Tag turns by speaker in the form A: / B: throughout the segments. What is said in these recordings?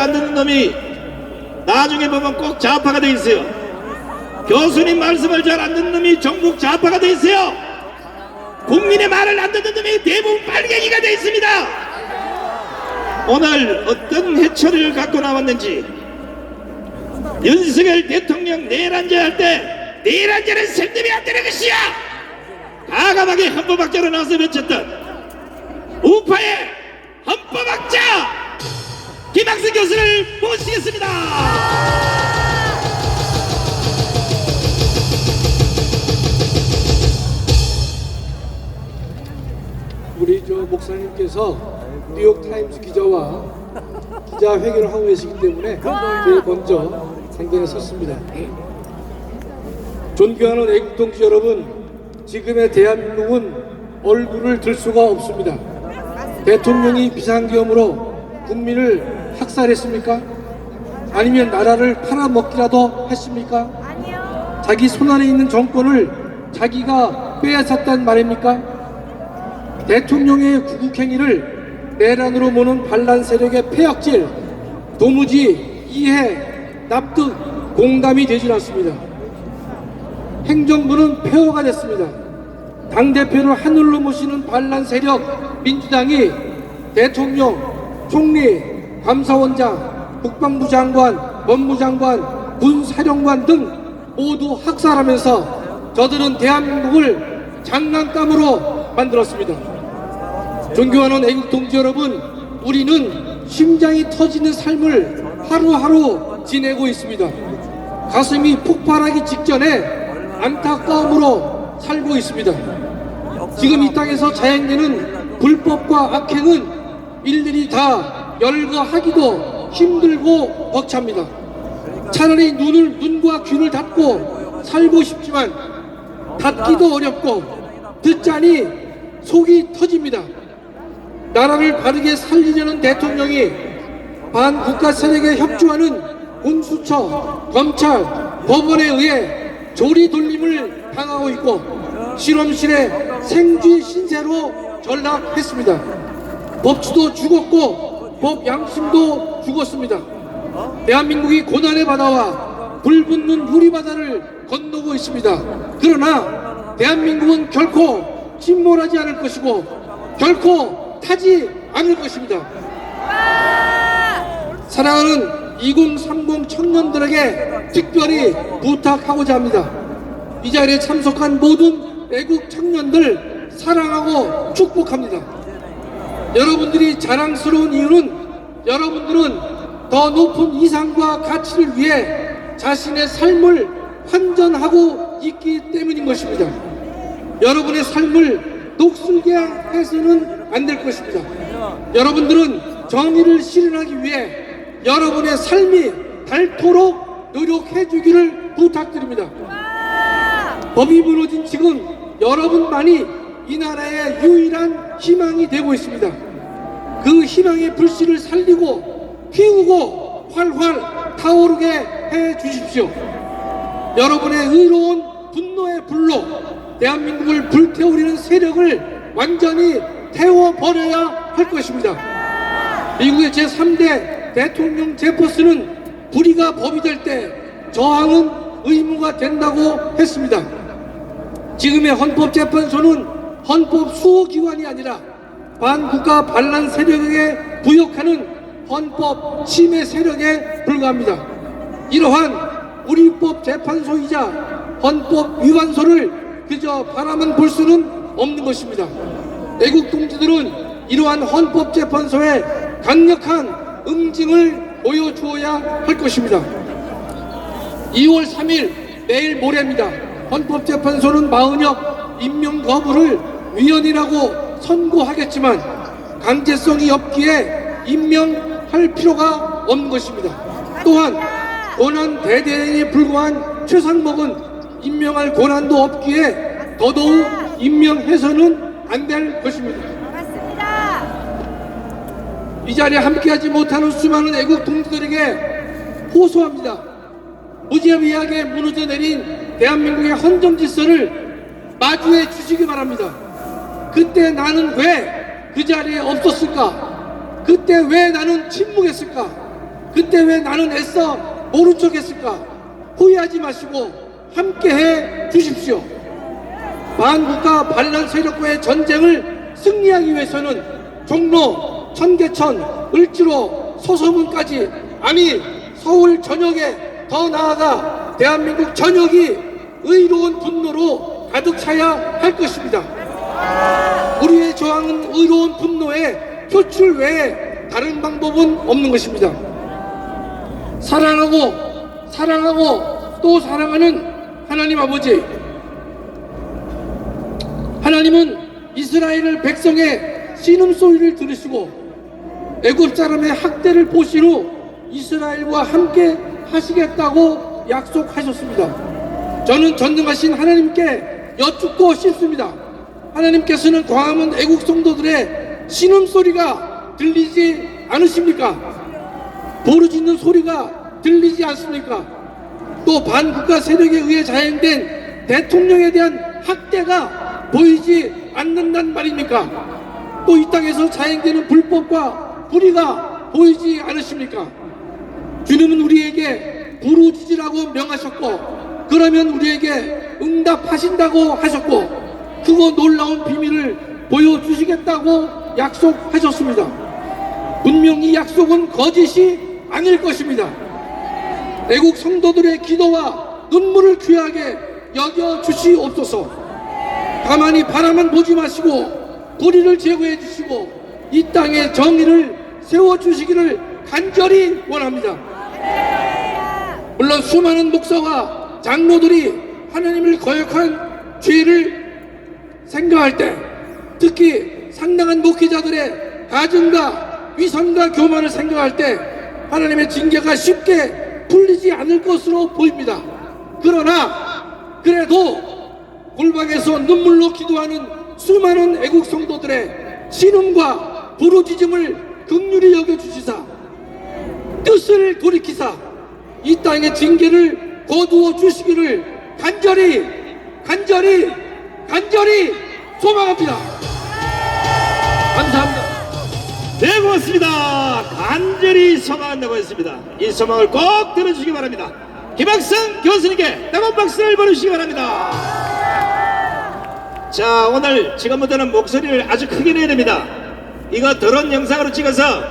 A: 안 듣는 놈이 나중에 보면 꼭 좌파가 돼 있어요. 교수님 말씀을 잘 안 듣는 놈이 전국 좌파가 돼 있어요. 국민의 말을 안 듣는 놈이 대부분 빨갱이가 돼 있습니다. 오늘 어떤 해초리를 갖고 나왔는지 윤석열 대통령 내란제 할때 내란제는 생님이 안 되는 것이야. 과감하게 헌법학자로 나서 외쳤던 우파의 헌법학자 김학수 교수를 모시겠습니다.
B: 우리 저 목사님께서 뉴욕 타임스 기자와 기자 회견을 하고 계시기 때문에 제일 먼저 상대에 섰습니다. 존경하는 애국 동지 여러분, 지금의 대한민국은 얼굴을 들 수가 없습니다. 대통령이 비상계엄으로 국민을 학살했습니까? 아니면 나라를 팔아먹기라도 했습니까?
C: 아니요.
B: 자기 손안에 있는 정권을 자기가 빼앗았단 말입니까? 대통령의 구국행위를 내란으로 모는 반란 세력의 폐악질 도무지 이해, 납득, 공감이 되질 않습니다. 행정부는 폐허가 됐습니다. 당대표를 하늘로 모시는 반란 세력 민주당이 대통령, 총리, 감사원장, 국방부 장관, 법무장관, 군사령관 등 모두 학살하면서 저들은 대한민국을 장난감으로 만들었습니다. 존경하는 애국 동지 여러분, 우리는 심장이 터지는 삶을 하루하루 지내고 있습니다. 가슴이 폭발하기 직전에 안타까움으로 살고 있습니다. 지금 이 땅에서 자행되는 불법과 악행은 일일이 다 열거하기도 힘들고 벅찹니다. 차라리 눈을 눈과 귀를 닫고 살고 싶지만 닫기도 어렵고 듣자니 속이 터집니다. 나라를 바르게 살리려는 대통령이 반국가 세력에 협조하는 공수처, 검찰, 법원에 의해 조리 돌림을 당하고 있고 실험실에 생쥐 신세로 전락했습니다. 법치도 죽었고 법 양심도 죽었습니다. 대한민국이 고난의 바다와 불붙는 유리바다를 건너고 있습니다. 그러나 대한민국은 결코 침몰하지 않을 것이고 결코 타지 않을 것입니다. 사랑하는 2030 청년들에게 특별히 부탁하고자 합니다. 이 자리에 참석한 모든 애국 청년들 사랑하고 축복합니다. 여러분들이 자랑스러운 이유는 여러분들은 더 높은 이상과 가치를 위해 자신의 삶을 환전하고 있기 때문인 것입니다. 여러분의 삶을 녹슬게 해서는 안 될 것입니다. 여러분들은 정의를 실현하기 위해 여러분의 삶이 닳도록 노력해 주기를 부탁드립니다. 법이 무너진 지금 여러분만이 이 나라의 유일한 희망이 되고 있습니다. 그 희망의 불씨를 살리고 피우고 활활 타오르게 해 주십시오. 여러분의 의로운 분노의 불로 대한민국을 불태우려는 세력을 완전히 태워버려야 할 것입니다. 미국의 제3대 대통령 제퍼스는 불의가 법이 될 때 저항은 의무가 된다고 했습니다. 지금의 헌법재판소는 헌법 수호기관이 아니라 반국가 반란 세력에게 부역하는 헌법 침해 세력에 불과합니다. 이러한 우리법 재판소이자 헌법 위반소를 그저 바라만 볼 수는 없는 것입니다. 애국 동지들은 이러한 헌법 재판소에 강력한 응징을 보여주어야 할 것입니다. 2월 3일 내일 모레입니다. 헌법재판소는 마은혁 임명 거부를 위헌이라고 선고하겠지만 강제성이 없기에 임명할 필요가 없는 것입니다. 또한 고난 대대행에 불과한 최상목은 임명할 고난도 없기에 더더욱 임명해서는 안 될 것입니다. 이 자리에 함께하지 못하는 수많은 애국 동지들에게 호소합니다. 무지무지하게 무너져 내린 대한민국의 헌정 질서를 마주해 주시기 바랍니다. 그때 나는 왜 그 자리에 없었을까? 그때 왜 나는 침묵했을까? 그때 왜 나는 애써 모른 척 했을까? 후회하지 마시고 함께 해 주십시오. 반국가 반란 세력과의 전쟁을 승리하기 위해서는 종로, 청계천, 을지로, 소서문까지 아니 서울 전역에 더 나아가 대한민국 전역이 의로운 분노로 가득 차야 할 것입니다. 우리의 저항은 의로운 분노의 표출 외에 다른 방법은 없는 것입니다. 사랑하고 사랑하고 또 사랑하는 하나님 아버지 하나님은 이스라엘을 백성의 신음소리를 들으시고 애굽 사람의 학대를 보신 후 이스라엘과 함께 하시겠다고 약속하셨습니다. 저는 전능하신 하나님께 여쭙고 싶습니다. 하나님께서는 광화문 애국 성도들의 신음소리가 들리지 않으십니까? 부르짖는 소리가 들리지 않습니까? 또 반국가 세력에 의해 자행된 대통령에 대한 학대가 보이지 않는단 말입니까? 또 이 땅에서 자행되는 불법과 불의가 보이지 않으십니까? 주님은 우리에게 부르짖으라고 명하셨고 그러면 우리에게 응답하신다고 하셨고 그거 놀라운 비밀을 보여주시겠다고 약속하셨습니다. 분명 이 약속은 거짓이 아닐 것입니다. 애국 성도들의 기도와 눈물을 귀하게 여겨 주시옵소서. 가만히 바라만 보지 마시고 불의를 제거해 주시고 이 땅에 정의를 세워 주시기를 간절히 원합니다. 물론 수많은 목사와 장로들이 하나님을 거역한 죄를 생각할 때 특히 상당한 목회자들의 가증과 위선과 교만을 생각할 때 하나님의 징계가 쉽게 풀리지 않을 것으로 보입니다. 그러나 그래도 골방에서 눈물로 기도하는 수많은 애국 성도들의 신음과 부르짖음을 극률히 여겨주시사 뜻을 돌이키사 이 땅의 징계를 거두어 주시기를 간절히 간절히 간절히 소망합니다. 감사합니다.
A: 네 고맙습니다. 간절히 소망한다고 했습니다. 이 소망을 꼭 들어주시기 바랍니다. 김학성 교수님께 따가운 박수를 보내주시기 바랍니다. 자 오늘 지금부터는 목소리를 아주 크게 내야 됩니다. 이거 드론 영상으로 찍어서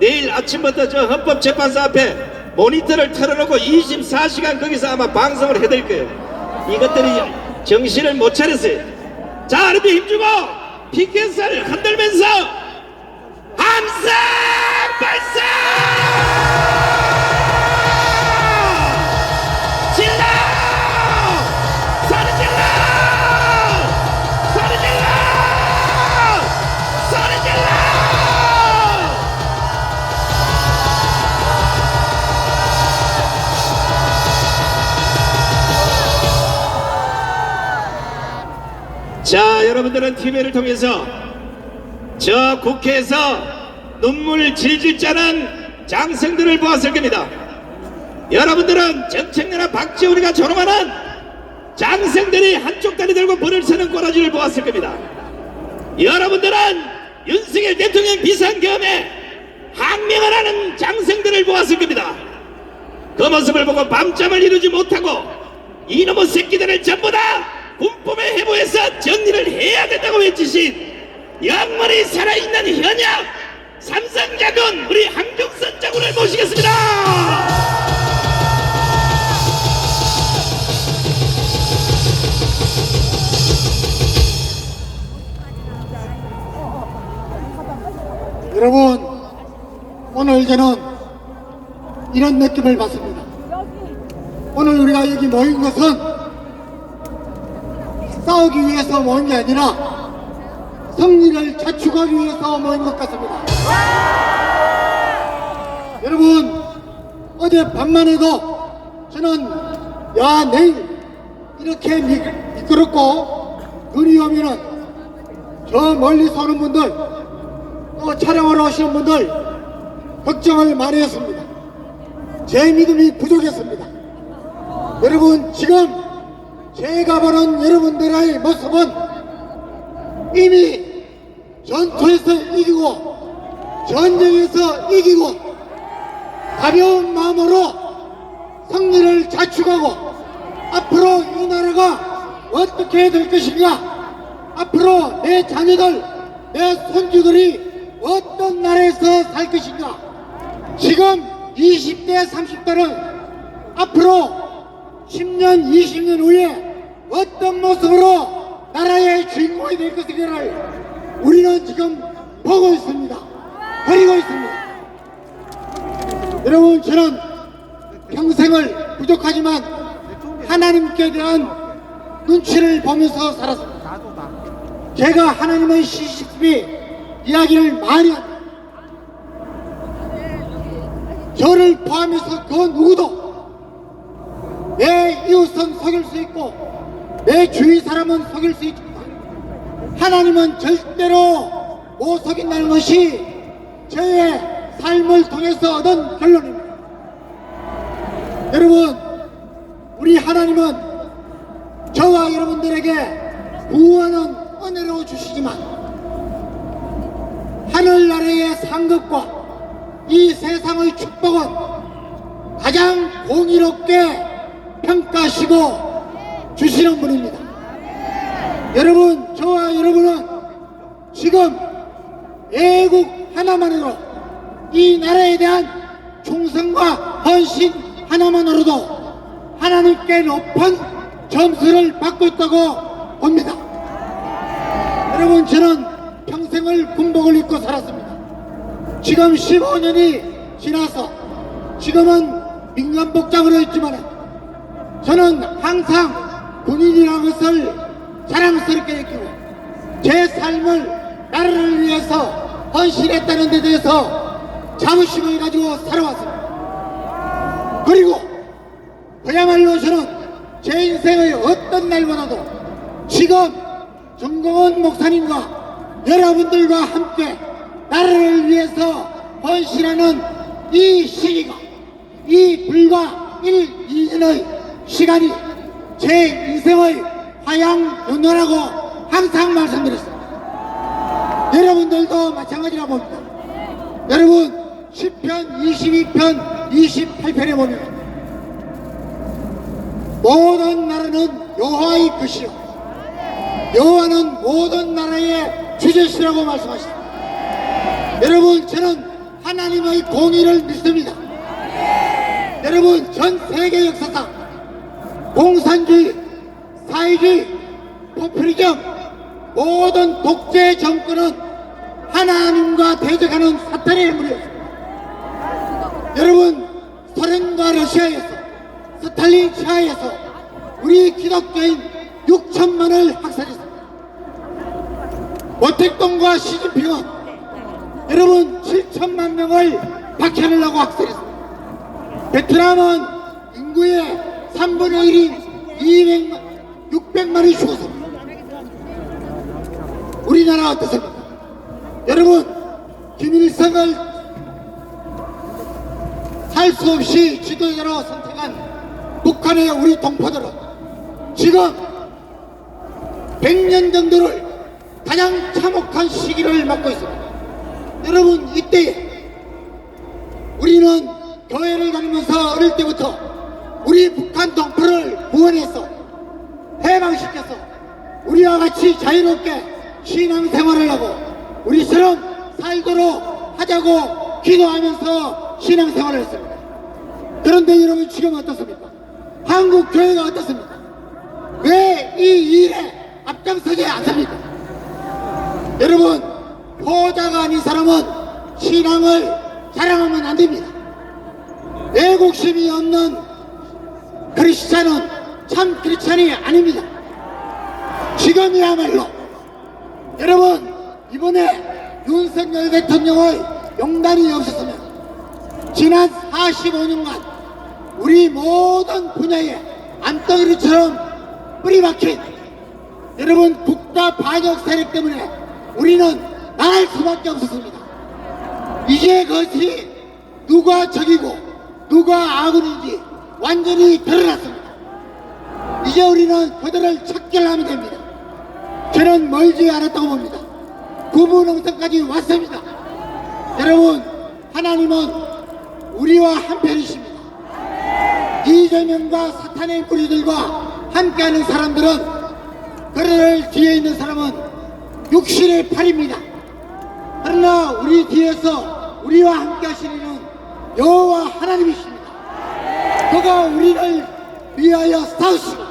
A: 내일 아침부터 저 헌법재판소 앞에 모니터를 틀어놓고 24시간 거기서 아마 방송을 해드릴 거예요 이것들이 정신을 못 차렸어요 자 여러분 힘주고 피켓을 흔들면서 함성 발사! 여러분들은 TV를 통해서 저 국회에서 눈물 질질 짜는 장생들을 보았을 겁니다. 여러분들은 정책연합 박지훈이가 조롱하는 장생들이 한쪽 다리 들고 불을 서는 꼬라지를 보았을 겁니다. 여러분들은 윤석열 대통령 비상계엄에 항명을 하는 장생들을 보았을 겁니다. 그 모습을 보고 밤잠을 이루지 못하고 이놈의 새끼들을 전부 다 군법에 해부해서 정리를 해야 된다고 외치신 영원히 살아있는 현역 삼성자군 우리 한경선 장군을 모시겠습니다.
D: 여러분, 오늘 저는 이런 느낌을 받습니다. 오늘 우리가 여기 모인 것은 싸우기 위해서 모인 게 아니라 승리를 자축하기 위해서 모인 것 같습니다. 여러분, 어제 밤만 해도 저는 야, 내일 이렇게 미, 미끄럽고 눈이 오면은 저 멀리서 오는 분들 또 촬영하러 오시는 분들 걱정을 많이 했습니다. 제 믿음이 부족했습니다. 여러분 지금 제가 보는 여러분들의 모습은 이미 전투에서 이기고 전쟁에서 이기고 가벼운 마음으로 승리를 자축하고 앞으로 이 나라가 어떻게 될 것인가 앞으로 내 자녀들 내 손주들이 어떤 나라에서 살 것인가. 지금 20대 30대는 앞으로 10년 20년 후에 어떤 모습으로 나라의 주인공이 될 것인가를 우리는 지금 보고 있습니다 그리고 있습니다 여러분 저는 평생을 부족하지만 하나님께 대한 눈치를 보면서 살았습니다. 제가 하나님의 시시비 이야기를 많이 합니다. 저를 포함해서 그 누구도 내 이웃은 속일 수 있고 내 주위 사람은 속일 수 있지만 하나님은 절대로 못 속인다는 것이 저의 삶을 통해서 얻은 결론입니다. 여러분, 우리 하나님은 저와 여러분들에게 구원은 은혜로 주시지만 하늘나라의 상급과 이 세상의 축복은 가장 공의롭게 평가하시고 주시는 분입니다. 여러분, 저와 여러분은 지금 애국 하나만으로 이 나라에 대한 충성과 헌신 하나만으로도 하나님께 높은 점수를 받고 있다고 봅니다. 여러분, 저는 평생을 군복을 입고 살았습니다. 지금 15년이 지나서 지금은 민간 복장으로 있지만 저는 항상 군인이라는 것을 자랑스럽게 느끼고 제 삶을 나라를 위해서 헌신했다는 데 대해서 자부심을 가지고 살아왔습니다. 그리고 그야말로 저는 제 인생의 어떤 날보다도 지금 정동원 목사님과 여러분들과 함께 나라를 위해서 헌신하는 이 시기가 이 불과 1, 2년의 시간이 제 인생의 화양연화라고 항상 말씀드렸습니다. 여러분들도 마찬가지라 봅니다. 여러분 10편, 22편, 28편에 보면 모든 나라는 여호와의 것이요 여호와는 모든 나라의 주제시라고 말씀하십니다. 여러분 저는 하나님의 공의를 믿습니다. 여러분 전 세계 역사상 공산주의, 사회주의, 포퓰리즘 모든 독재 정권은 하나님과 대적하는 사탄의 인물이었습니다. 여러분 소련과 러시아에서 스탈린 시하에서 우리 기독교인 6천만을 학살했습니다. 모택동과 시진핑은 여러분 7천만 명을 박해하려고 학살했습니다. 베트남은 인구의 3분의 1인 200만, 600만이 죽었습니다. 우리나라 어떻습니까? 여러분, 김일성을 할 수 없이 지도자로 선택한 북한의 우리 동포들은 지금 100년 정도를 가장 참혹한 시기를 맞고 있습니다. 여러분, 이때에 우리는 교회를 다니면서 어릴 때부터 우리 북한 동포를 구원해서 해방시켜서 우리와 같이 자유롭게 신앙생활을 하고 우리처럼 살도록 하자고 기도하면서 신앙생활을 했습니다. 그런데 여러분 지금 어떻습니까? 한국 교회가 어떻습니까? 왜 이 일에 앞장서지 않습니까? 여러분 포자가 아닌 사람은 신앙을 자랑하면 안 됩니다. 애국심이 없는 크리스찬은 참 크리스찬이 아닙니다. 지금이야말로 여러분 이번에 윤석열 대통령의 용단이 없었으면 지난 45년간 우리 모든 분야에 안덩이처럼 뿌리박힌 여러분 국가 반역 세력 때문에 우리는 나갈 수밖에 없었습니다. 이제 그것이 누가 적이고 누가 아군인지 완전히 드러났습니다. 이제 우리는 그들을 척결하면 됩니다. 저는 멀지 않았다고 봅니다. 구분홍선까지 왔습니다. 여러분, 하나님은 우리와 한편이십니다. 이재명과 사탄의 무리들과 함께하는 사람들은 그를 뒤에 있는 사람은 육신의 팔입니다. 그러나 우리 뒤에서 우리와 함께 하시는 여호와 하나님이십니다. 그가 우리를 위하여 싸우시고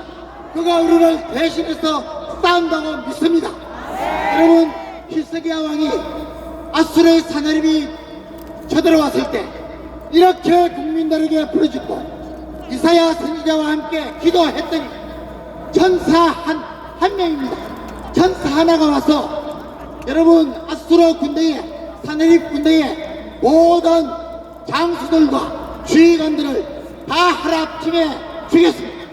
D: 그가 우리를 대신해서 싸운다고 믿습니다. 여러분 히스기야 왕이 아수르의 사나림이 쳐들어왔을 때 이렇게 국민들에게 부르짖고 이사야 선지자와 함께 기도했더니 천사 한, 한 명입니다. 천사 하나가 와서 여러분 아수르 군대에 사내립 군대에 모든 장수들과 주의관들을 다 하랍팀에 죽였습니다.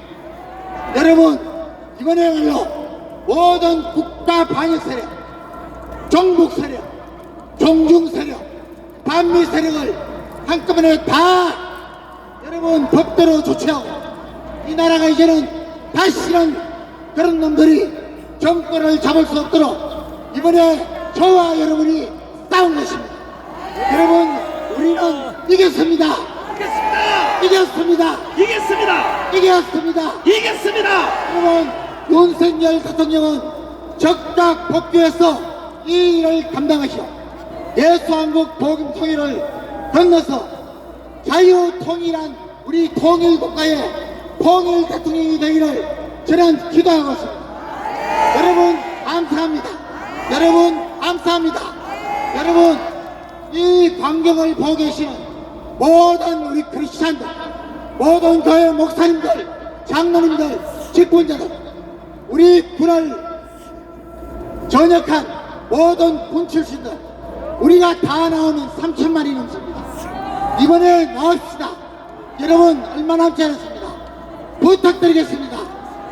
D: 여러분 이번에야말로 모든 국가 반역 세력, 정북 세력, 종중 세력, 반미 세력을 한꺼번에 다 여러분 법대로 조치하고 이 나라가 이제는 다시는 그런 놈들이 정권을 잡을 수 없도록 이번에 저와 여러분이 싸운 것입니다. 여러분 우리는
A: 이겼습니다.
D: 이겼습니다.
A: 이겼습니다.
D: 이겼습니다.
A: 이겼습니다.
D: 여러분 윤석열 대통령은 적각 복귀해서 이 일을 감당하시오. 예수한국 복음 통일을 건너서 자유통일한 우리 통일국가의 통일 대통령이 되기를 저는 기도하고 있습니다. 여러분 감사합니다. 여러분 감사합니다. 여러분 이 광경을 보고 계시는 모든 우리 크리스찬들, 모든 교회 목사님들, 장로님들, 직분자들, 우리 군을 전역한 모든 군 출신들, 우리가 다 나오면 3천만이 넘습니다. 이번에 나옵시다. 여러분 얼마 남지 않았습니다. 부탁드리겠습니다.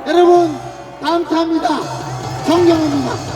D: 여러분 감사합니다. 존경합니다.